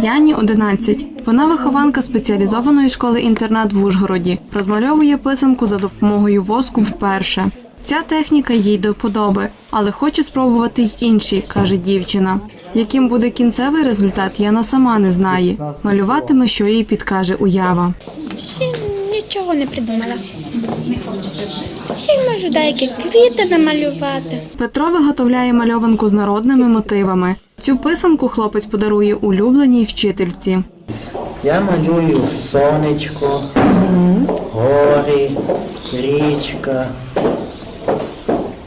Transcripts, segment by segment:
Яні 11. Вона вихованка спеціалізованої школи-інтернат в Ужгороді. Розмальовує писанку за допомогою воску вперше. Ця техніка їй до вподоби, але хоче спробувати й інші, каже дівчина. Яким буде кінцевий результат, Яна сама не знає. Малюватиме, що їй підкаже уява. Ще нічого не придумала. Ще можу деякі квіти намалювати. Петро виготовляє мальованку з народними мотивами. Цю писанку хлопець подарує улюбленій вчительці. Я малюю сонечко, гори, річка,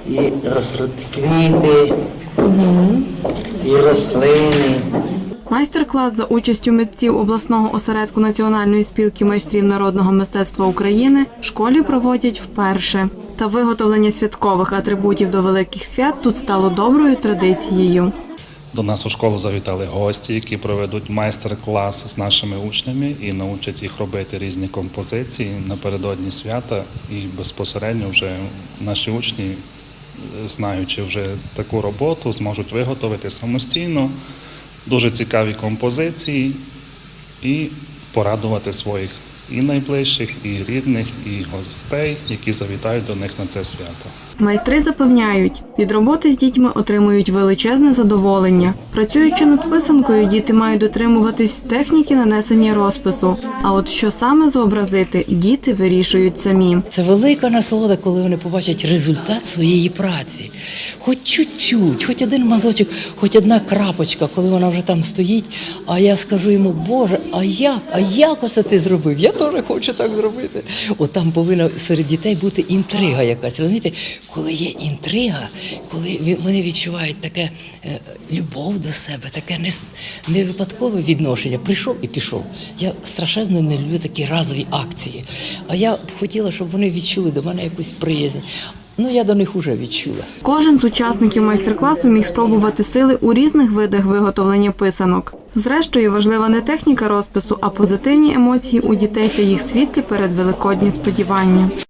і квіти, і рослини. Майстер-клас за участю митців обласного осередку Національної спілки майстрів народного мистецтва України в школі проводять вперше. Та виготовлення святкових атрибутів до великих свят тут стало доброю традицією. До нас у школу завітали гості, які проведуть майстер-клас з нашими учнями і научать їх робити різні композиції напередодні свята. І безпосередньо вже наші учні, е, знаючи вже таку роботу, зможуть виготовити самостійно дуже цікаві композиції і порадувати своїх і найближчих, і рідних, і гостей, які завітають до них на це свято. Майстри запевняють, від роботи з дітьми отримують величезне задоволення. Працюючи над писанкою, діти мають дотримуватись техніки нанесення розпису. А от що саме зобразити, діти вирішують самі. Це велика насолода, коли вони побачать результат своєї праці. Хоч чуть-чуть, хоч один мазочок, хоч одна крапочка, коли вона вже там стоїть. А я скажу йому, Боже, а як? А як оце ти зробив? Я теж хочу так зробити. От там повинна серед дітей бути інтрига якась. Розумієте, коли є інтрига, коли вони відчувають таке е, любов до себе, таке не, випадкове відношення. Прийшов і пішов. Я страшенно не люблю такі разові акції. А я б хотіла, щоб вони відчули до мене якусь приязнь. Ну, я до них вже відчула. Кожен з учасників майстер-класу міг спробувати сили у різних видах виготовлення писанок. Зрештою, важлива не техніка розпису, а позитивні емоції у дітей та їх світлі перед великодні сподівання.